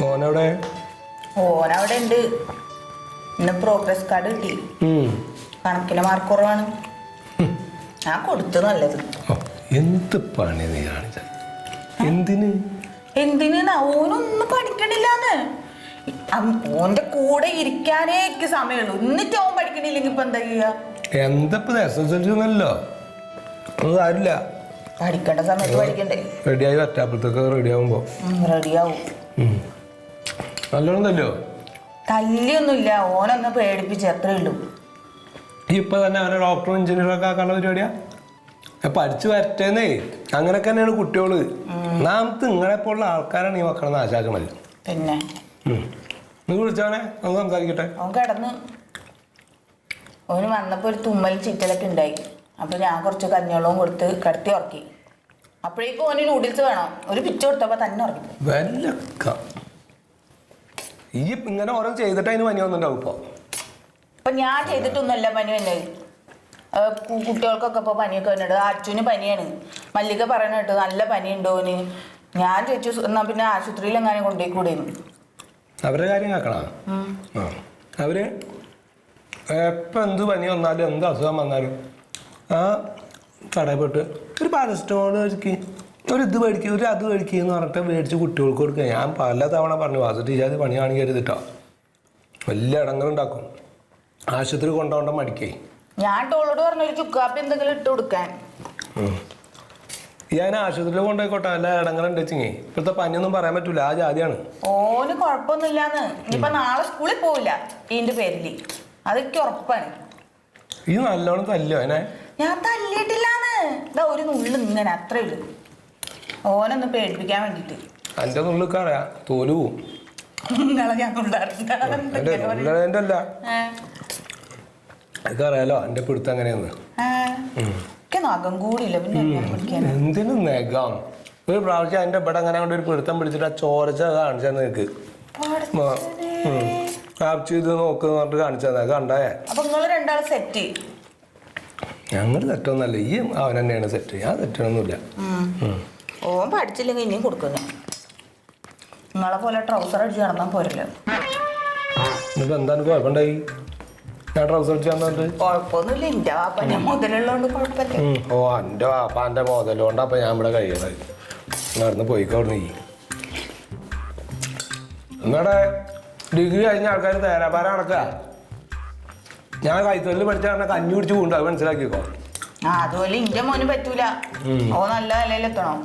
മോനവിടെ? ഓനവിടെ ഉണ്ട് ഇന്ന് progress card കിട്ടി. കണക്കിലെ മാർക്ക് കുറവാണ്. ഞാൻ കൊടുത്തു നല്ലത്. എന്ത് പണി നീ കാണിച്ച എന്തിന്? എന്തിനാ? ഓനൊന്നും പഠിക്കണില്ലാന്ന്. ഓന്റെ കൂടെ ഇരിക്കാനേ എനിക്ക് സമയമുള്ളൂ. എന്നിട്ട് അവൻ പഠിക്കണില്ലെങ്കിൽ ഇപ്പൊ എന്താ ചെയ്യാ? എന്തപ്പോ എസ് എസ് എൽ സി ഒന്നല്ലോ അത് കാര്യമില്ല. പഠിക്കേണ്ട സമയത്ത് പഠിക്കണ്ടേ? റെഡിയായി പറ്റാപ്പഴത്തൊക്കെ റെഡിയാവുമ്പോ റെഡിയാവും. നല്ലോണം തല്ലോ തല്ലിയൊന്നുമില്ല. ഓനൊന്ന് പേടിപ്പിച്ച് അത്രേ ഉള്ളൂ. ഇപ്പൊ തന്നെ അവനെ ഡോക്ടറും എഞ്ചിനീയറും ഒക്കെ ആക്കാനുള്ള പരിപാടിയാ? പഠിച്ചു വരട്ടേന്നേ. അങ്ങനൊക്കെ തന്നെയാണ് കുട്ടികൾ. നാം നിങ്ങളെ പോലുള്ള ആൾക്കാരാണ് ഈ മക്കളെ നാശാക്കണത് പിന്നെ? നിങ്ങൾ വിളിച്ചവനെ നമുക്ക് സംസാരിക്കട്ടെ. അവൻ കിടന്ന്. ഓന് വന്നപ്പോൾ ഒരു തുമ്മൽ ചിറ്റലൊക്കെ ഉണ്ടായി. അപ്പൊ ഞാൻ കുറച്ച് കഞ്ഞോളവും കൊടുത്ത് കിടത്തി ഉറക്കി. അപ്പോഴേക്കും ഓന് നൂഡിൽസ് വേണം. ഒരു പിച്ച് കൊടുത്തപ്പോ തന്നെ ഉറക്കി വല്ലക്ക ഈ ഇങ്ങനെ ഓരോ ചെയ്തിട്ട് അതിന് പനി വന്നിട്ടുണ്ടാവും ഇപ്പൊ. ഇപ്പൊ ഞാൻ ചെയ്തിട്ടൊന്നുമല്ല പനി വന്നത്. കുട്ടികൾക്കൊക്കെ ഇപ്പൊ പനിയൊക്കെ വന്നിട്ട് അച്ഛന് പനിയാണ്. മല്ലിക പറയണ കേട്ടു നല്ല പനി ഉണ്ടോന് ഞാൻ ചോദിച്ചു "സ് എന്നാ പിന്നെ ആശുപത്രിയിൽ എങ്ങനെ കൊണ്ടുപോയി കൂടെയെന്ന് അവരുടെ കാര്യം കേക്കണോ അവർ എപ്പോൾ എന്ത് പനി വന്നാലും എന്ത് അസുഖം വന്നാലും ആ തടയപ്പെട്ട് ഒരു പാരസെറ്റമോൾ മേടിക്ക് ഒരു ഇത് മേടിക്കുക ഒരു അത് മേടിക്കുക എന്ന് പറഞ്ഞിട്ട് മേടിച്ച് കുട്ടികൾക്ക് കൊടുക്കുക. ഞാൻ പല തവണ പറഞ്ഞു വാസു ടീച്ചർ പണി കാണിക്കരുത് കേട്ടോ വലിയ ഇടങ്ങളുണ്ടാക്കും ആശുപത്രി കൊണ്ടുപോകണ്ട മടിക്കേ. ഞാൻ ടോളോട് പറഞ്ഞ ഒരു ചുക്കാപ്പി എന്തെങ്കിലും ഇട്ട് കൊടുക്കാൻ. ഞാൻ ആശുപത്രിയിൽ കൊണ്ടുപോയിക്കോട്ടെ എല്ലാ ഇടങ്ങളുണ്ട് വെച്ചിങ്ങേ ഇപ്പോഴത്തെ പനിയൊന്നും പറയാൻ പറ്റൂല ആ ജാതിയാണ്. ഓന് കുഴപ്പമൊന്നുമില്ലാന്ന്. ഇനിയിപ്പൊ നാളെ സ്കൂളിൽ പോവില്ല ഇതിന്റെ പേരിൽ അതൊക്കെ ഉറപ്പാണ്. ഈ നല്ലോണം തല്ലോ അതിനെ? ഞാൻ തല്ലിയിട്ടില്ലാന്ന്. ഇതാ ഒരു നുള്ളു ഇങ്ങനെ അത്രേ ഉള്ളൂ. ഓനൊന്ന് പേടിപ്പിക്കാൻ വേണ്ടിട്ട്. അന്റെ നുള്ളിക്കറിയാ തോലു നിങ്ങളെ ഞാൻ കൊണ്ടാറുണ്ട് അല്ല അതൊക്കെ അറിയാലോ എന്റെ പിടുത്തം എങ്ങനെയാന്ന്. എനിക്ക് നഖം കൂടിയില്ല പിന്നെ എന്തിനു നെഗാം ഒരു പ്രാവശ്യം എന്റെ ഇവിടെ അങ്ങനെ കൊണ്ട് ഒരു പിടുത്തം പിടിച്ചിട്ട് ആ ചോരച്ച കാണിച്ചാൽ നിനക്ക്. കാപ്ച് ചെയ്ത് നോക്ക് പറഞ്ഞിട്ട് കാണിച്ചാൽ കണ്ടായേ അപ്പൊ നിങ്ങൾ രണ്ടാളും സെറ്റ് ഞങ്ങൾ തെറ്റൊന്നല്ല ഈ അവൻ തന്നെയാണ് സെറ്റ് ഞാൻ തെറ്റൊന്നുമില്ല ഓൻ പഠിച്ചില്ലെങ്കിൽ ഇനിയും കൊടുക്കുന്നു നിങ്ങളെ പോലെ ട്രൗസർ അടിച്ച് നടന്നാൽ പോരല്ലോ. എന്താണ് കുഴപ്പമുണ്ടായി? ഞാൻ ട്രൗസർ അടിച്ചു തന്നിട്ട് കുഴപ്പമൊന്നുമില്ല എന്റെ വാപ്പനെ മുതലുള്ളതുകൊണ്ട് കുഴപ്പമില്ല. ഉം. ഓ എന്റെ വാപ്പാന്റെ മോതലുകൊണ്ട് അപ്പം ഞാൻ ഇവിടെ കഴിയണത് നടന്ന് പോയിക്കോട് നീ നിങ്ങളുടെ ഡിഗ്രി കഴിഞ്ഞ ആൾക്കാർ തേരാപാര നടക്കുക ഞാൻ കൈത്തൊഴിൽ പഠിച്ച കാരണം കഞ്ഞി പിടിച്ച് കൊണ്ടു അത് മനസ്സിലാക്കിക്കോ. അതുപോലെ ഇന്റെ മോന് പറ്റൂല. ഓ നല്ല നിലയിലെത്തണം.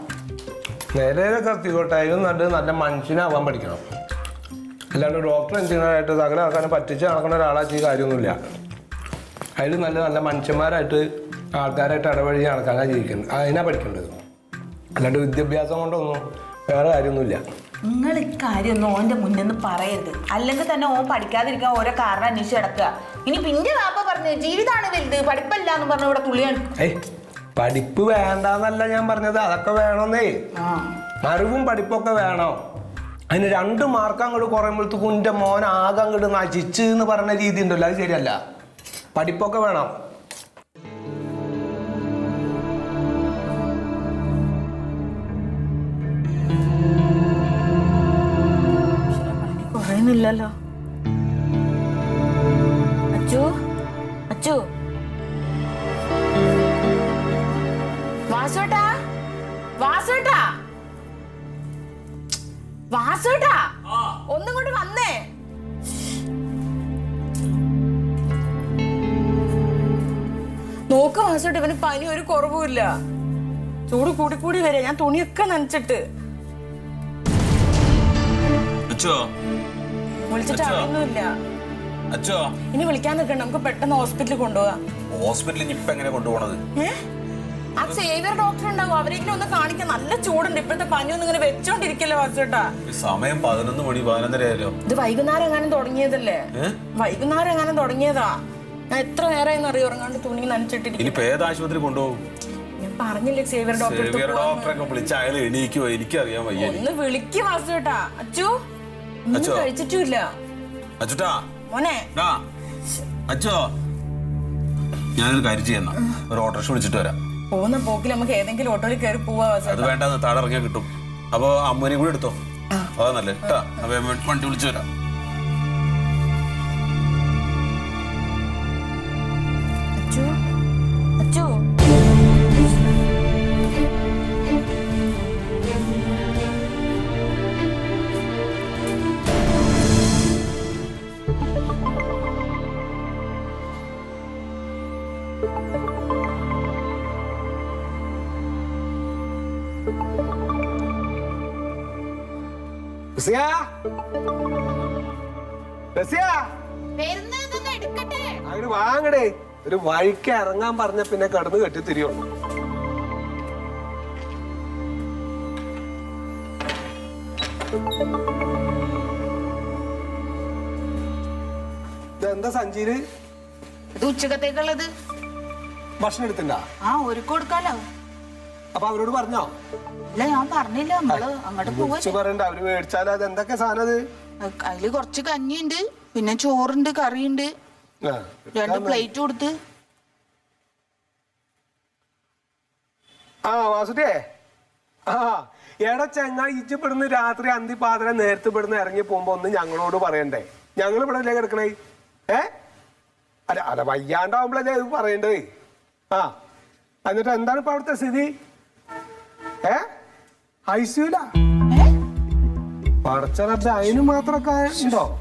നിലയിലൊക്കെ കത്തിക്കോട്ടായാലും നല്ല നല്ല മനുഷ്യനാവാൻ പഠിക്കണം. അല്ലാണ്ട് ഡോക്ടർ എഞ്ചിനീയറായിട്ട് സകല ആൾക്കാരെ പറ്റിച്ച് നടക്കുന്ന ഒരാളാച്ച് ഈ കാര്യമൊന്നുമില്ല. അതിൽ നല്ല നല്ല മനുഷ്യന്മാരായിട്ട് ആൾക്കാരായിട്ട് ഇടപഴകി നടക്കാനാണ് ജീവിക്കുന്നത്. അതിനാ പഠിക്കേണ്ടത്. അല്ലാണ്ട് വിദ്യാഭ്യാസം കൊണ്ടൊന്നും വേറെ കാര്യമൊന്നുമില്ല. നിങ്ങൾ ഇക്കാര്യമൊന്നും ഓന്റെ മുന്നിൽ നിന്ന് പറയരുത്. അല്ലെങ്കിൽ തന്നെ ഓൻ പഠിക്കാതിരിക്കാൻ ഓരോ കാരണം അന്വേഷിച്ച് കിടക്കുക ഇനി പിന്നെ വാപ്പ പറഞ്ഞു ജീവിതമാണ് വലുത് പഠിപ്പല്ല എന്ന് പറഞ്ഞ ഇവിടെ തുള്ളിയാണ് പഠിപ്പ് വേണ്ടാന്നല്ല ഞാൻ പറഞ്ഞത്. അതൊക്കെ വേണമെന്നേ. അറിവും പഠിപ്പൊക്കെ വേണം. അതിന് രണ്ട് മാർക്ക് അങ്ങോട്ട് കുറയുമ്പോഴത്തേക്കും എന്റെ മോൻ ആകെ അങ്ങോട്ട് നശിച്ച് എന്ന് പറഞ്ഞ രീതി ഉണ്ടല്ലോ. അത് ശരിയല്ല. പഠിപ്പൊക്കെ വേണം. കുറയുന്നില്ലല്ലോ. അച്ചു അച്ചു. വാസുട്ടാ വാസുട്ടാ വാസുട്ടാ ഒന്നും കൊണ്ട് വന്നേ. നോക്ക് വാസുട്ട് ഇവന് പനി ഒരു കുറവുമില്ല ചൂട് കൂടി കൂടി വരെ ഞാൻ തുണിയൊക്കെ നനച്ചിട്ട്. വിളിച്ചിട്ട് അച്ചോ ഇനി വിളിക്കാൻ നിൽക്കണ്ട. നമുക്ക് പെട്ടെന്ന് ഹോസ്പിറ്റലിൽ കൊണ്ടുപോകാം. ഹോസ്പിറ്റലിൽ ഇപ്പൊ എങ്ങനെ കൊണ്ടുപോകണത് ഏ? ആ സേവിയർ ഡോക്ടർ ഉണ്ടാവും. അവരെങ്കിലും ഒന്ന് കാണിക്കാൻ നല്ല ചൂടുണ്ട്. ഇപ്പോഴത്തെ പനിയൊന്നും ഇങ്ങനെ വെച്ചോണ്ടിരിക്കല്ലോ വാസുട്ടാ. സമയം പതിനൊന്ന് മണി പതിനൊന്നര ആയാലോ ഇത് വൈകുന്നേരം എങ്ങാനും തുടങ്ങിയതല്ലേ? വൈകുന്നേരം എങ്ങാനും തുടങ്ങിയതാ. ഞാൻ എത്ര നേരമായി അറിയോ? ഉറങ്ങാണ്ട് തുണി നനച്ചിട്ടിരിക്കും ഇനിയിപ്പോ ഏത് ആശുപത്രി കൊണ്ടുപോകും? ഞാൻ പറഞ്ഞില്ലേ സേവിയർ ഡോക്ടർ സേവിയർ ഡോക്ടറൊക്കെ വിളിച്ച അയാൾ എണീക്കുവോ? എനിക്കറിയാൻ വയ്യ. ഒന്ന് വിളിക്ക് വാസുട്ടാ. അച്ചു ഒന്നും അച്ചോ. കഴിച്ചിട്ടുമില്ല അച്ചുട്ടാ. മോനെ. ഡാ. അച്ചോ. ഞാനൊരു കാര്യം ചെയ്യുന്ന ഒരു ഓട്ടോറിക്ഷ വിളിച്ചിട്ട് വരാം. പോകുന്ന പോക്കിൽ നമുക്ക് ഏതെങ്കിലും ഓട്ടോയിൽ കയറി പോവാ അത് വേണ്ടെന്ന് താഴെ ഇറങ്ങിയാൽ കിട്ടും. അപ്പൊ അമ്മൂനെയും കൂടി എടുത്തോ? അതാ നല്ലേ കേട്ടാ അപ്പൊ ഞാൻ വണ്ടി വിളിച്ചു വരാം. റസിയ? റസിയ? എടുക്കട്ടെ. അങ്ങട് വാങ്ങടേ. ഒരു വഴിക്ക് ഇറങ്ങാൻ പറഞ്ഞ പിന്നെ കടന്ന് കെട്ടി തിരിയുള്ളൂ ഇതെന്താ സഞ്ചിയിൽ ഇത് ഉച്ചക്കത്തേക്കുള്ളത്. ഭക്ഷണം എടുത്തിണ്ടാ? ആ ഒരു കൊടുക്കാലോ. അപ്പൊ അവരോട് പറഞ്ഞോ? ഇല്ല ഞാൻ പറഞ്ഞില്ല. നമ്മൾ അങ്ങോട്ട് പോവാ പറയണ്ട. അവർ മേടിച്ചാലും അത് എന്തൊക്കെ സാധനം അത്? അതിൽ കുറച്ച് കഞ്ഞിയുണ്ട് പിന്നെ ചോറുണ്ട് കറിയുണ്ട്. ആ, രണ്ട് പ്ലേറ്റ് കൊടുത്ത്. ആ വാസുട്ടിയേ ആ എടാ ചെങ്ങായി ഇച്ചപ്പെടുന്ന രാത്രി അന്തിപാതിര നേരത്തെ ഇവിടുന്ന് ഇറങ്ങി പോകുമ്പോ ഒന്ന് ഞങ്ങളോട് പറയണ്ടേ? ഞങ്ങൾ ഇവിടെ അല്ലേ കിടക്കണേ? ഏ? അല്ല അല്ല വയ്യാണ്ടാവുമ്പോഴല്ലേ ഇത് പറയണ്ടേ? ആ എന്നിട്ട് എന്താണ് ഇപ്പൊ അവിടുത്തെ സ്ഥിതി? ഏ? ഐസിയൂല? പടച്ചറബ് അതിന് മാത്രമൊക്കെ ഉണ്ടോ?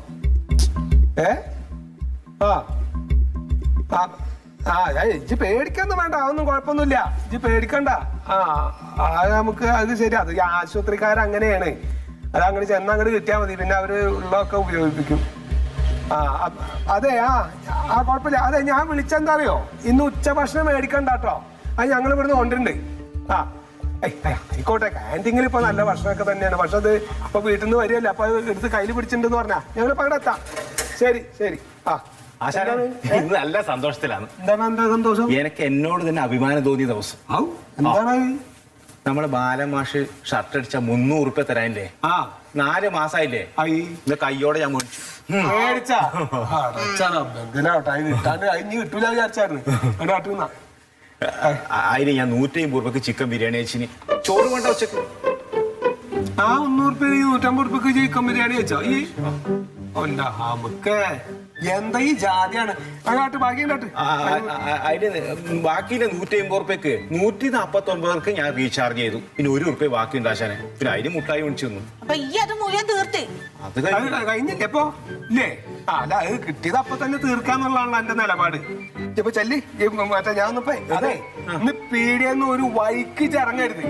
ഏ? ആ. ആ ഇജ്ജ് പേടിക്കൊന്നും വേണ്ട അതൊന്നും കുഴപ്പമൊന്നുമില്ല. ഇജ്ജ് പേടിക്കണ്ട. ആ അത് നമുക്ക് അത് ശരി അത് ആശുപത്രിക്കാർ അങ്ങനെയാണ്. അത് അങ്ങനെ ചെന്ന് അങ്ങോട്ട് കിട്ടിയാൽ മതി പിന്നെ അവർ ഉള്ളതൊക്കെ ഉപയോഗിപ്പിക്കും. ആ അതെ ആ ആ കുഴപ്പമില്ല. അതെ ഞാൻ വിളിച്ചെന്താ അറിയോ? ഇന്ന് ഉച്ചഭക്ഷണം മേടിക്കണ്ട കേട്ടോ. അത് ഞങ്ങൾ ഇവിടുന്ന് കൊണ്ടുണ്ട് ആ. ആയിക്കോട്ടെ ക്യാന്റീനിൽ ഇപ്പൊ നല്ല ഭക്ഷണമൊക്കെ തന്നെയാണ്. പക്ഷെ അത് ഇപ്പൊ വീട്ടിൽ നിന്ന് വരികയല്ലേ അപ്പൊ അത് എടുത്ത് കയ്യിൽ പിടിച്ചിട്ടുണ്ടെന്ന് പറഞ്ഞാ ഞങ്ങൾ അവിടെ എത്താം. ശരി ശരി. ആ? ഇന്ന് നല്ല സന്തോഷത്തിലാണ്. എന്താണ് എന്താ സന്തോഷം? എനിക്ക് എന്നോട് തന്നെ അഭിമാനം തോന്നിയ ദിവസം. ഔ, എന്താണ്? നമ്മളെ ബാലമാഷ് ഷർട്ട് അടിച്ച മുന്നൂറ് ഉറുപ്പ്യ തരാനില്ലേ? ആ. നാല് മാസായില്ലേ? ആയി. ഇന്ന് കയ്യോടെ ഞാൻ മേടിച്ചു. മേടിച്ചാ? എന്തിനാവട്ടെ അത് കിട്ടാണ്ട് അഞ്ഞ് കിട്ടൂല വിചാരിച്ചായിരുന്നു. അവിടെ അതിന് ഞാൻ നൂറ്റി അമ്പത് റുപ്യക്ക് ചിക്കൻ ബിരിയാണി വെച്ചിന് ചോറ് വേണ്ട ഉച്ചയ്ക്ക്. ആ മുന്നൂറ് റുപ്യ നൂറ്റമ്പത് റുപ്യക്ക് ചിക്കൻ ബിരിയാണി വെച്ചോ ഈ നമുക്ക് എന്താ ഈ ജാതിയാണ്? അങ്ങോട്ട് ബാക്കി അതിന് ബാക്കിയില്ല നൂറ്റി അമ്പത് റുപ്യക്ക് നൂറ്റി നാപ്പത്തി ഒമ്പതർക്ക് ഞാൻ റീചാർജ് ചെയ്തു. പിന്നെ ഒരു റുപ്യ ബാക്കി ഉണ്ടാശാനെ പിന്നെ അതിന് മുട്ടായി മേടിച്ചു തന്നു. അപ്പൊ ഈ അത്. കഴിഞ്ഞില്ലേ ഇപ്പൊ? ഇല്ലേ? അല്ല അത് കിട്ടിയത് അപ്പൊ തന്നെ തീർക്കാന്നുള്ളതാണ് എന്റെ നിലപാട്. ഇപ്പൊ ചെല്ലി മറ്റേ ഞാൻ ഒന്നിപ്പോ അതെ ഇന്ന് പീടിയെന്ന് ഒരു വഴിക്ക് ചിറങ്ങരുത്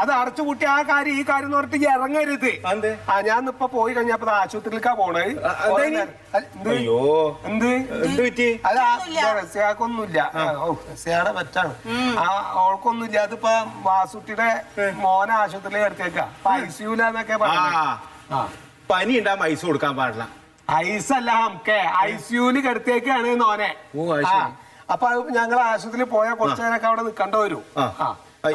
അത് അടച്ചു കൂട്ടി ആ കാര്യം ഈ കാര്യം എന്ന് പറഞ്ഞിട്ട് ഇറങ്ങരുത്. ആ ഞാൻ ഇപ്പൊ പോയി കഴിഞ്ഞപ്പോ ആശുപത്രിക്കാ ആശുപത്രിയിലേക്കാ പോണേ അയ്യോ. എന്ത്? അല്ല റസിയാക്കൊന്നുമില്ല. ഓ റസിയാടെ പറ്റാണ്. ആ ഓൾക്കൊന്നുമില്ല. അതിപ്പോ വാസുട്ടിയുടെ മോനെ ആശുപത്രിയിൽ എടുത്തേക്കാ. ഐസിയുലെന്നൊക്കെ ആ പറഞ്ഞു ആ. പനി ഉണ്ടാ മൈസ് കൊടുക്കാൻ പാടില്ല. ഐസല്ല നമുക്ക് ഐസിയുൽ കിടത്തേക്കാണ് നോനെ. അപ്പൊ ഞങ്ങൾ ആശുപത്രിയിൽ പോയാൽ കുറച്ചു നേരമൊക്കെ അവിടെ നിൽക്കേണ്ട വരും.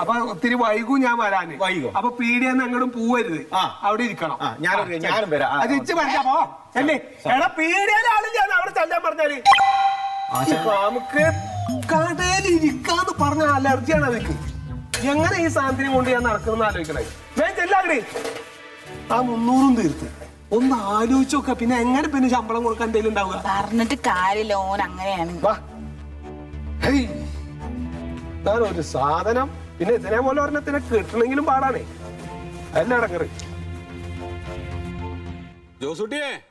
അപ്പൊ ഒത്തിരി വൈകും ഞാൻ വരാന്. വൈകും. അപ്പൊ പീടിയെന്ന് അങ്ങോട്ടും പോവരുത്. അവിടെ ഇരിക്കണം. ഞാനും വരാം, ഞാനും അത് ഇച്ച് പറഞ്ഞാ പോ. ചെല്ലേ. എടാ ആളില്ല അവിടെ ചെല്ലാൻ പറഞ്ഞാൽ. ഇപ്പൊ നമുക്ക് കടയിൽ ഇരിക്കാന്ന് പറഞ്ഞ അലർജിയാണ് അവർക്ക് എങ്ങനെ ഈ സാധനത്തിനെ കൊണ്ട് ഞാൻ നടക്കുന്ന ആലോചിക്കണേ? ഞാൻ ചെല്ലാകണേ ആ മുന്നൂറും തീർത്ത്. ഒന്ന് ആലോചിച്ച് നോക്ക. പിന്നെ എങ്ങനെ പിന്നെ ശമ്പളം കൊടുക്കാൻ എന്തെങ്കിലും ഉണ്ടാവുക? പറഞ്ഞിട്ട് കാര്യമില്ല ഓൻ അങ്ങനെയാണ്. വാ. ഹേയ്. ഇതാണ് ഒരു സാധനം. പിന്നെ ഇതിനെ പോലെ ഒരെണ്ണത്തിനെ കിട്ടണമെങ്കിലും പാടാണേ. അല്ല അടങ്ങറി? ജോസൂട്ടിയേ?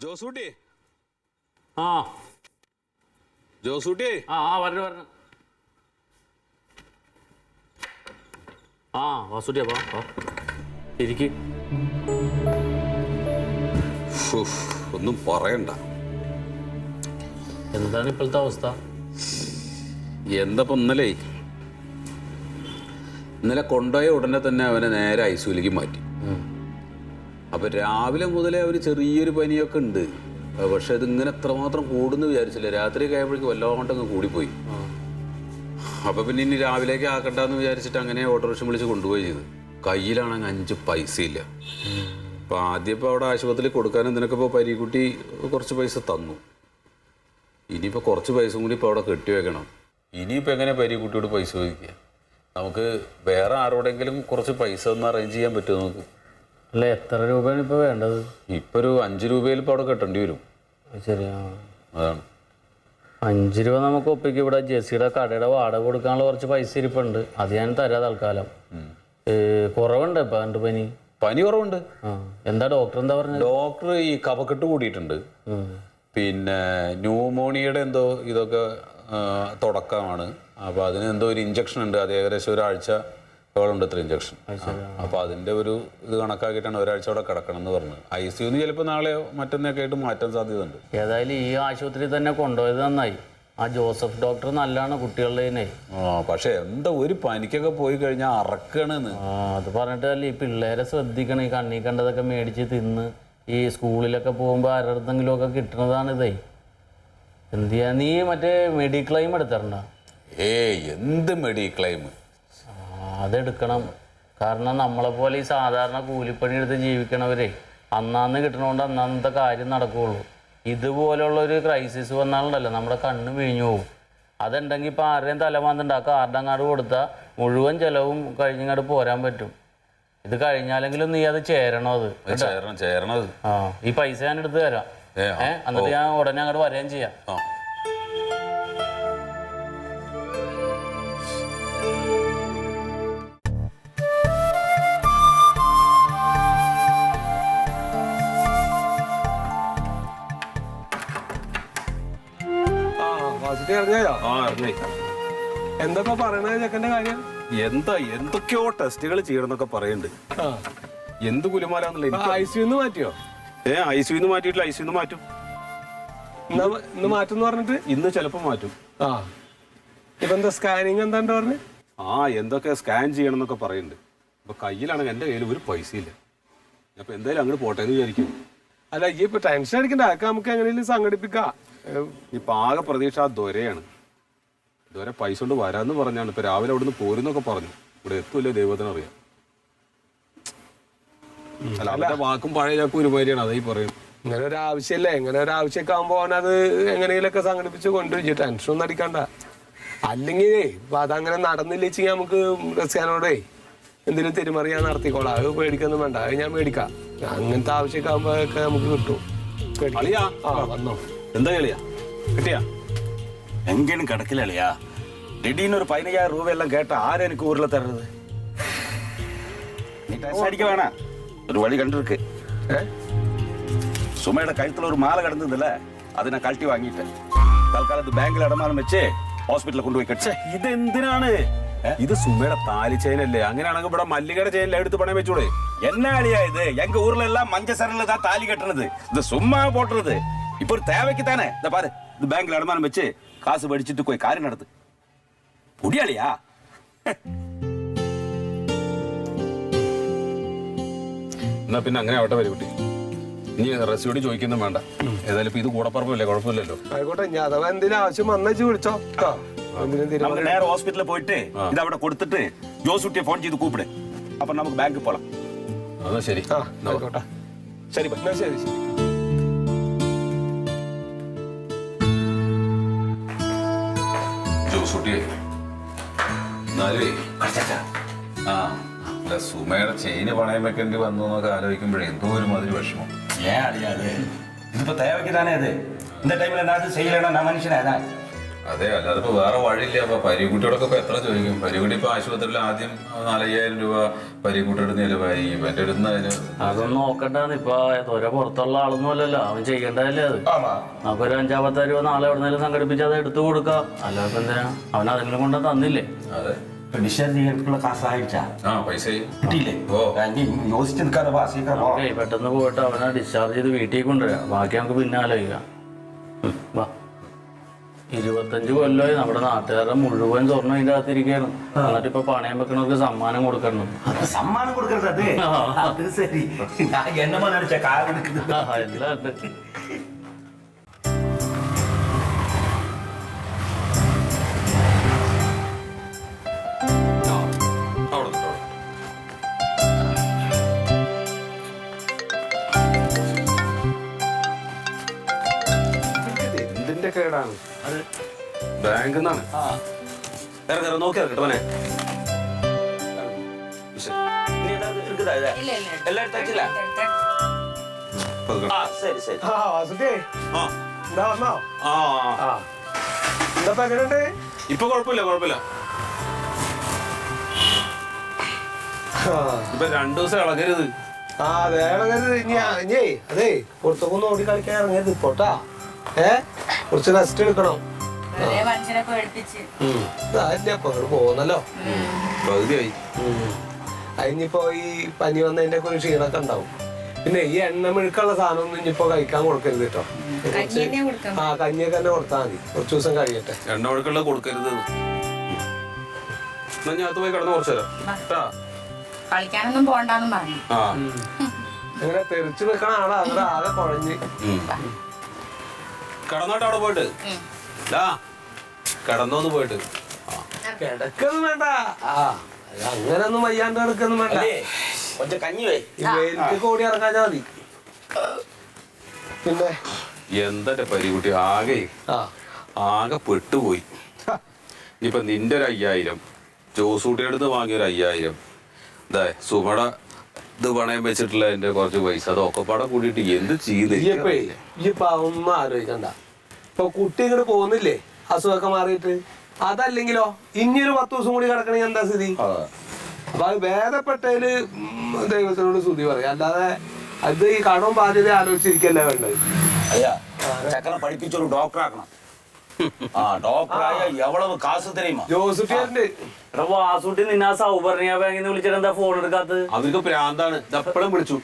ജോസൂട്ടി? ആ. ജോസൂട്ടി? ആ ആ വരണു വരണു ആ വാസുട്ടിയാ വാ വാ. ഇരിക്ക്. ഒന്നും പറയണ്ട. എന്താണ് ഇപ്പോഴത്തെ അവസ്ഥ? എന്താ ഇന്നലെ? ഇന്നലെ കൊണ്ടുപോയ ഉടനെ തന്നെ അവനെ നേരെ ഐസൂലേക്ക് മാറ്റി. അപ്പൊ രാവിലെ മുതലേ അവന് ചെറിയൊരു പനിയൊക്കെ ഉണ്ട്. പക്ഷെ ഇതിങ്ങനെ എത്രമാത്രം കൂടുന്നു വിചാരിച്ചില്ല. രാത്രി കഴിയുമ്പോഴേക്ക് വല്ലാണ്ടങ്ങ് കൂടിപ്പോയി. അപ്പൊ പിന്നെ ഇനി രാവിലേക്ക് ആക്കണ്ടെന്ന് വിചാരിച്ചിട്ട് അങ്ങനെ ഓട്ടോറിക്ഷ വിളിച്ച് കൊണ്ടുപോയി ചെയ്തു. കയ്യിലാണെങ്കിൽ അഞ്ച് പൈസ ഇല്ല അപ്പൊ ആദ്യം ഇപ്പൊ അവിടെ ആശുപത്രിയിൽ കൊടുക്കാനും ഇപ്പോൾ പരീക്കുട്ടി കുറച്ച് പൈസ തന്നു. ഇനിയിപ്പോൾ കുറച്ച് പൈസ കൂടി ഇപ്പോൾ അവിടെ കെട്ടി വെക്കണം. ഇനിയിപ്പോൾ എങ്ങനെ പരീക്കുട്ടിയോട് പൈസ ചോദിക്കുക? നമുക്ക് വേറെ ആരോടെങ്കിലും കുറച്ച് പൈസ ഒന്ന് അറേഞ്ച് ചെയ്യാൻ പറ്റുമോ നമുക്ക്? അല്ല എത്ര രൂപയാണ് ഇപ്പോൾ വേണ്ടത്? ഇപ്പൊ ഒരു അഞ്ച് രൂപയിൽ ഇപ്പോൾ അവിടെ കെട്ടേണ്ടി വരും. ശരിയാ. അതാണ്. അഞ്ച് രൂപ നമുക്ക് ഒപ്പിക്കും ഇവിടെ ജെസ്സിയുടെ കടയുടെ വാടക കൊടുക്കാനുള്ള കുറച്ച് പൈസ ഇരിപ്പുണ്ട്. അത് ഞാൻ തരാം തൽക്കാലം. കുറവുണ്ട് ഇപ്പം പനി? പനി കുറവുണ്ട്. എന്താ ഡോക്ടർ എന്താ പറഞ്ഞത്? ഡോക്ടർ ഈ കഫക്കെട്ട് കൂടിയിട്ടുണ്ട്. പിന്നെ ന്യൂമോണിയയുടെ എന്തോ ഇതൊക്കെ തുടക്കമാണ്. അപ്പോൾ അതിന് എന്തോ ഒരു ഇഞ്ചക്ഷൻ ഉണ്ട്. അത് ഏകദേശം ഒരാഴ്ച ഉണ്ട് ഇത്ര ഇഞ്ചക്ഷൻ അപ്പോൾ അതിന്റെ ഒരു ഇത് കണക്കാക്കിയിട്ടാണ് ഒരാഴ്ച അവിടെ കിടക്കണം എന്ന് പറഞ്ഞത്. ഐ സി യുന്ന് ചിലപ്പോൾ നാളെയോ മറ്റന്നൊക്കെ ആയിട്ട് മാറ്റാൻ സാധ്യതയുണ്ട്. ഏതായാലും ഈ ആശുപത്രി തന്നെ കൊണ്ടുപോയത് നന്നായി. ആ ജോസഫ് ഡോക്ടർ നല്ലതാണ് കുട്ടികളുടെ പക്ഷെ ആ പക്ഷേ എന്താ ഒരു പനിക്കൊക്കെ പോയി കഴിഞ്ഞാൽ അറക്കണെന്ന്. ആ അത് പറഞ്ഞിട്ടല്ല ഈ പിള്ളേരെ ശ്രദ്ധിക്കണം ഈ കണ്ണി കണ്ടതൊക്കെ മേടിച്ച് തിന്ന് ഈ സ്കൂളിലൊക്കെ പോകുമ്പോൾ ആരുടെങ്കിലും ഒക്കെ കിട്ടണതാണ് ഇതേ. എന്ത് ചെയ്യാ നീ മറ്റേ മെഡിക്ലെയിം എടുത്തിട്ടുണ്ടോ? ഏയ് എന്ത് മെഡി ക്ലെയിം അതെടുക്കണം. കാരണം നമ്മളെ പോലെ ഈ സാധാരണ കൂലിപ്പണി എടുത്ത് ജീവിക്കണവരെ അന്നാന്ന് കിട്ടണോണ്ട് അന്നാന്നത്തെ കാര്യം നടക്കുകയുള്ളൂ ഇതുപോലുള്ള ഒരു ക്രൈസിസ് വന്നാലുണ്ടല്ലോ. നമ്മുടെ കണ്ണ് വീഞ്ഞു പോകും അതുണ്ടെങ്കിൽ ഇപ്പം ആരുടെയും തലമാന്തുണ്ടാക്കുക ആരുടെ അങ്ങാട് കൊടുത്താൽ മുഴുവൻ ചിലവും കഴിഞ്ഞങ്ങാട് പോരാൻ പറ്റും. ഇത് കഴിഞ്ഞാലെങ്കിലും നീ അത് ചേരണോ അത്? ചേരണം ചേരണത് ആ ഈ പൈസ ഞാൻ എടുത്ത് തരാം ഏഹ് എന്നിട്ട് ഞാൻ ഉടനെ അങ്ങോട്ട് വരികയും ചെയ്യാം. വാസുട്ടി ആ അറിഞ്ഞേ എന്തൊക്കെ പറയണ ചെക്കന്റെ കാര്യം? എന്താ എന്തൊക്കെയോ ടെസ്റ്റുകൾ ചെയ്യണമെന്നൊക്കെ പറയുന്നുണ്ട് എന്ത് കുലുമാലാന്നുള്ള ഐ സി ന്ന് മാറ്റിയോ? ഏ ഐ സിന്ന് മാറ്റിയിട്ടില്ല ഐ സിന്ന് മാറ്റും ഇന്ന് മാറ്റും പറഞ്ഞിട്ട്? ഇന്ന് ചിലപ്പോൾ മാറ്റും. ആ. ഇപ്പൊ എന്താ സ്കാനിങ് എന്താണ്ട് പറഞ്ഞു? ആ എന്തൊക്കെ സ്കാൻ ചെയ്യണം എന്നൊക്കെ പറയുന്നുണ്ട് ഇപ്പൊ കയ്യിലാണെങ്കിൽ എന്റെ കയ്യിൽ ഒരു പൈസ ഇല്ല അപ്പൊ എന്തായാലും അങ്ങോട്ട് പോട്ടെ എന്ന് വിചാരിക്കും അല്ല ഈ ഇപ്പൊ ടെൻഷൻ അടിക്കണ്ട. അതൊക്കെ നമുക്ക് എങ്ങനെയും സംഘടിപ്പിക്കാം. ഇപ്പൊ ആകെ പ്രതീക്ഷ ആ ദൊരയാണ്. ദൊര പൈസ കൊണ്ട് വരാന്ന് പറഞ്ഞാണ്. ഇപ്പൊ രാവിലെ അവിടുന്ന് പോരുന്നൊക്കെ പറഞ്ഞു. ഇവിടെ എത്തൂല്ലേ ദൈവത്തിന് അറിയാം. അല്ല അവന്റെ വാക്കും പഴയ ചാക്കും ഒരുമാതിരിയാണ് അതായി പറയും ഇങ്ങനെ ഒരു ആവശ്യമല്ലേ ഇങ്ങനെ ഒരു ആവശ്യമൊക്കെ ആകുമ്പോ അവനത് എങ്ങനെയൊക്കെ സംഘടിപ്പിച്ച് കൊണ്ടുവച്ചു ടെൻഷൻ ഒന്നും അടിക്കണ്ട. അല്ലെങ്കിൽ ഇപ്പൊ അതങ്ങനെ നടന്നില്ല വെച്ചാൽ നമുക്ക് റസിയാനോടേ എന്തെങ്കിലും തിരുമറിയാൻ നടത്തിക്കോളാം. അത് പേടിക്കൊന്നും വേണ്ട. അത് ഞാൻ മേടിക്കാം. അങ്ങനത്തെ ആവശ്യമൊക്കെ ആകുമ്പോഴൊക്കെ നമുക്ക് കിട്ടും. ആ വന്നോ. എന്താ കളിയാ കിട്ടിയാ എങ്കിലും കിടക്കില്ല കളിയാ ദിടീന്ന് ഒരു പതിനയ്യായിരം രൂപയെല്ലാം കേട്ട ആരും എനിക്ക് ഊരിൽ തരരുത് നീ ടെൻഷടിക്ക വേണ ഒരു വഴി കണ്ടിരിക്ക് സുമയുടെ കഴുത്തിൽ ഒരു മാല കിടന്നതല്ലേ അത് ഞാൻ കഴട്ടി വാങ്ങിയിട്ട് തൽക്കാലത്ത് ബാങ്കിൽ അടമാനം വെച്ച് ഹോസ്പിറ്റലിൽ കൊണ്ടുപോയി കെട്ടിച്ചേ ഇത് എന്തിനാണ് ഇത് സുമയുടെ താലി ചെയിനല്ലേ അങ്ങനെയാണെങ്കിൽ ഇവിടെ മല്ലികയുടെ ചെയിനിലെ എടുത്ത് പണയം വെച്ചൂടെ എന്നാ അളിയാ ഇത് എങ്ക ഊരിലെല്ലാം മഞ്ചസരലിൽ താലി കെട്ടണത് ഇത് സുമ്മാ പോട്ടത് இப்போ ஒரு தேவைக்கு தானே இந்த பாரு இந்த பேங்க்ல அடமானம் வச்சு காசு படிச்சுட்டு போய் காரியம் நடத்து புடியாளியா എന്നാ പിന്നെ അങ്ങനെ ആവട്ടെ വരും നീ റെസിയോട് ചോദിക്കൊന്നും വേണ്ട ഏതായാലും ഇപ്പൊ ഇത് കൂടപ്പറമ്പല്ലേ കുഴപ്പമില്ലല്ലോ ആയിക്കോട്ടെ ഞാൻ അഥവാ എന്തെങ്കിലും ആവശ്യം വന്നു വിളിച്ചോ കേട്ടോ എന്തിനും நமக்கு തീരുമാനം நேரம் ஹாஸ்பிட்டல்ல போயிட்டு இதை அவட கொடுத்துட்டு ஜோசுட்டிய போன் செய்து கூப்பிடு அப்ப நமக்கு பேங்க் போலாம் അതാ ശരി ആ ആയിക്കോട്ടെ சரி பை എന്നാ ശരി ശരി ജോസൂട്ടിയെ എന്നാലേ ആ അല്ല സുമയുടെ ചെയിന് പണയം വെക്കേണ്ടി വന്നു എന്നൊക്കെ ആലോചിക്കുമ്പോഴേ എന്തോ ഒരു മാതിരി വിഷമം ஏன் அழியாது இது இப்ப தேவைக்கு தானே அது இந்த டைம்ல நான் செய்யலைன்னா நான் மனுஷனே தான் അതെ അല്ലാതെ ഇപ്പൊ വേറെ വഴിയില്ല. അപ്പൊ പരിക്കുട്ടിയോടൊക്കെ ഇപ്പൊ എത്ര ചോദിക്കും? പരിക്കുട്ടി ഇപ്പൊ ആശുപത്രിയിൽ ആദ്യം നാലയ്യായിരം രൂപ പരിക്കുട്ടിയുടെ നിലവായി ഇവന്റെ അടുത്ത് അതൊന്നും നോക്കണ്ടാന്ന്. ഇപ്പൊ ഒരേ പുറത്തുള്ള ആളൊന്നും അല്ലല്ലോ. അവൻ ചെയ്യണ്ടല്ലേ അത്? അപ്പൊ ഒരു അഞ്ചാമത്തെ രൂപ നാളെ എവിടെന്നെങ്കിലും സംഘടിപ്പിച്ച് അത് എടുത്തു കൊടുക്കാം. അല്ലാതെ എന്തിനാ? അവൻ അതെങ്കിലും കൊണ്ട് തന്നില്ലേ? അതെ. പെട്ടെന്ന് പോയിട്ട് അവനെ ഡിസ്ചാർജ് ചെയ്ത് വീട്ടിൽ കൊണ്ടുവരാം. ബാക്കി നമുക്ക് പിന്നെ ആലോചിക്കാം വാ. ഇരുപത്തഞ്ചു കൊല്ലമായി നമ്മുടെ നാട്ടുകാരുടെ മുഴുവൻ സ്വർണം അതിന്റെ അകത്തിരിക്കുകയാണ്. എന്നിട്ട് ഇപ്പൊ പണയം വെക്കണവർക്ക് സമ്മാനം കൊടുക്കണം. സമ്മാനം കൊടുക്കരുത് അത്. അത് ശരി. എന്നെ കേടാണ്? വിളിച്ചത് ആ. ഇപ്പൊ കുഴപ്പമില്ല കുഴപ്പമില്ല. ഇപ്പൊ രണ്ടു ദിവസം ഇളകരുത്. ആ അതെ ഇളകരുത്. ഇനി അതേ പുറത്തൊക്കെ ഓടി കളിക്കാൻ ഇറങ്ങരുത്. ഇപ്പോട്ടാ ഏഹ് കുറച്ച് റെസ്റ്റ് എടുക്കണം. പോകുന്നല്ലോ. പകുതിയായി. അതിനിപ്പോ ഈ പനി വന്നതിന്റെ ഒക്കെ ഒരു ക്ഷീണൊക്കെ ഉണ്ടാവും. പിന്നെ ഈ എണ്ണ മെഴുക്കുള്ള സാധനം ഒന്നും ഇനിയിപ്പോ കഴിക്കാൻ കൊടുക്കരുത് കേട്ടോ. ആ കഞ്ഞിയൊക്കെ തന്നെ കൊടുത്താൽ മതി. കുറച്ച് ദിവസം കഴിയട്ടെ. എണ്ണ ഒഴുക്കുള്ള കൊടുക്കരുത്. അകത്ത് പോയി കിടന്ന് കുറച്ചു കളിക്കാനൊന്നും പോണ്ടെന്നും പറഞ്ഞു. ആ. അങ്ങനെ തെറിച്ചു നിൽക്കണ ആളാ. അവിടെ ആകെ കുഴഞ്ഞ്. കടന്നോട്ട് അവിടെ പോയിട്ട് ലാ കടന്നോന്ന് പോയിട്ട്. കിടക്കൊന്നും വേണ്ട. ആ അങ്ങനൊന്നും വയ്യാണ്ട് കിടക്കൊന്നും വേണ്ട. കൊഞ്ചം കഞ്ഞി വേ. ഈ വെയിലത്ത് കൂടി ഇറങ്ങാഞ്ഞാ മതി. പിന്നെ? എന്താ പരികുട്ടി ആകെ ആ. ആകെ പെട്ടുപോയി. ഇനിയിപ്പൊ നിന്റെ ഒരു അയ്യായിരം ജോസൂട്ടിയുടെ അടുത്ത് വാങ്ങിയ ഒരു അയ്യായിരം. ഇതേ സുമട ഇത് പണയം വെച്ചിട്ടുള്ള എന്റെ കുറച്ച് പൈസ. അതൊക്കെ പടം കൂടിയിട്ട് എന്ത് ആലോചിക്കണ്ട. ഇപ്പൊ കുട്ടി ഇങ്ങോട്ട് പോകുന്നില്ലേ? അസുഖമൊക്കെ മാറിയിട്ട്. അതല്ലെങ്കിലോ ഇനിയൊരു പത്ത് ദിവസം കൂടി കിടക്കണെങ്കിൽ എന്താ സ്ഥിതി? അപ്പൊ അത് ഭേദപ്പെട്ടതിൽ ദൈവത്തിനോട് സ്തുതി പറയാം. അല്ലാതെ അത് ഈ കടവും ബാധ്യത ആലോചിച്ചിരിക്കല്ലേ വേണ്ടത്? അയ്യാ ചക്കനെ പഠിപ്പിച്ചൊരു ഡോക്ടർ ആക്കണം ആ ഡോക്ടറായ എവളവ് കാശ് തരുമോ ജോസഫിയുണ്ട് എടാ വാസൂട്ടി നിന്നെ ആ സൗപർണിയ ബാങ്കിൽ നിന്ന് വിളിച്ചിട്ട് എന്താ ഫോൺ എടുക്കാത്തത്? അവർക്ക് പ്രാന്താണ്. എപ്പോഴും വിളിച്ചു.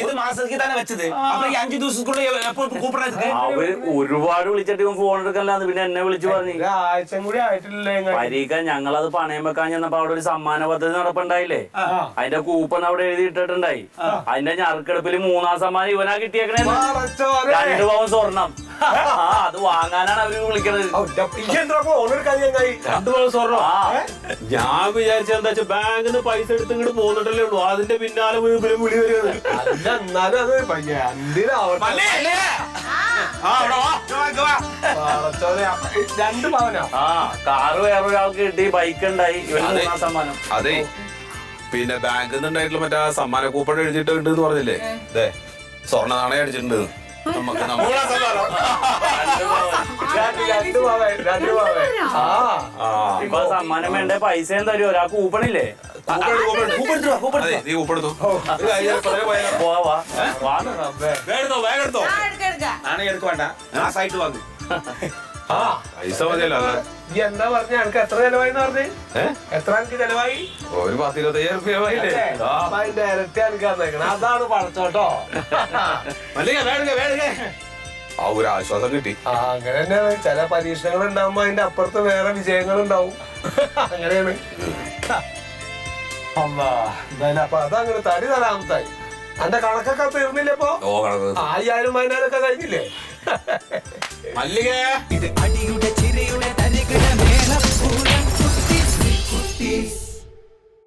ഇത് മാസത്തേക്ക് തന്നെ വെച്ചത്? അപ്പൊ ഈ അഞ്ചു ദിവസത്തിനുള്ളിൽ എപ്പോൾ കൂപ്പണ അവർ ഒരുപാട് വിളിച്ചിട്ട് ഇവൻ ഫോൺ എടുക്കല്ലാന്ന് പിന്നെ എന്നെ വിളിച്ചു പറഞ്ഞു. ഒരാഴ്ച കൂടി ആയിട്ടില്ലേ? പരീക്ക ഞങ്ങളത് പണയം വെക്കാൻ ചെന്നപ്പോ അവിടെ ഒരു സമ്മാന പദ്ധതി നടപ്പുണ്ടായില്ലേ? അതിന്റെ കൂപ്പൺ അവിടെ എഴുതി ഇട്ടിട്ടുണ്ടായി. അതിന്റെ ഞറുക്കെടുപ്പിൽ മൂന്നാം സമ്മാനം ഇവനാ കിട്ടിയേക്കണേ. രണ്ടു പവൻ സ്വർണം. ആ അത് വാങ്ങാനാണ് അവർ വിളിക്കണത്. ഞാൻ വിചാരിച്ച എന്താ വെച്ചാൽ ബാങ്കിൽ നിന്ന് പൈസ എടുത്ത് ഇങ്ങോട്ട് പോന്നിട്ടല്ലേ ഉള്ളൂ. അതിന്റെ പിന്നാലെ വിളി വരുന്നത് അല്ല എന്നാലും അത് പടച്ചോനെ, രണ്ട് പവനാ? ആ കാറ് വേറൊരാൾക്ക് കിട്ടി ബൈക്ക് ഉണ്ടായി. ഇവന് അതെ. മൂന്നാം സമ്മാനം. അതെ. പിന്നെ ബാങ്കിൽ നിന്ന് ഉണ്ടായിട്ടുള്ള മറ്റേ ആ സമ്മാന കൂപ്പൺ എഴുതിയിട്ടുണ്ട് എന്ന് പറഞ്ഞില്ലേ? അതെ സ്വർണ നാണയം അടിച്ചിട്ടുണ്ട്. നമുക്ക്. ഇപ്പൊ സമ്മാനം വേണ്ട? പൈസയും തരും ഒരാ കൂപ്പണില്ലേ? വേഗം വേഗം ആ സൈറ്റ് വാങ്ങി. ആ. പൈസ മതിയല്ലോ അല്ലേ? ഈ എന്താ പറഞ്ഞ? എനിക്ക് എത്ര ചെലവായി പറഞ്ഞേ? എത്ര എനിക്ക് ചെലവായി? ഒരു പത്ത് ഇരുപത്തയ്യായിരം റുപ്യ ഡയറക്റ്റ് എനിക്ക് തന്നേക്കണം. അതാണ് പടച്ചോട്ടോ. ആ ഒരു ആശ്വാസം കിട്ടി. ആ അങ്ങനെ തന്നെയാണ്. ചില പരീക്ഷണങ്ങൾ ഉണ്ടാകുമ്പോ അതിന്റെ അപ്പുറത്ത് വേറെ വിജയങ്ങൾ ഉണ്ടാവും. അങ്ങനെയാണ്. എന്തായാലും അപ്പൊ അതങ്ങനെ തടി തരാമത്തായി. അന്റെ കണക്കൊക്കെ തീർന്നില്ലേ ഇപ്പൊ? അയ്യായിരം പതിനായിരം ഒക്കെ കഴിഞ്ഞില്ലേ? മല്ലിക. ഇത് അടിയുടെ ചിരിയുടെ തരികിട മേളപ്പൂരം. കുട്ടി കുട്ടീസ്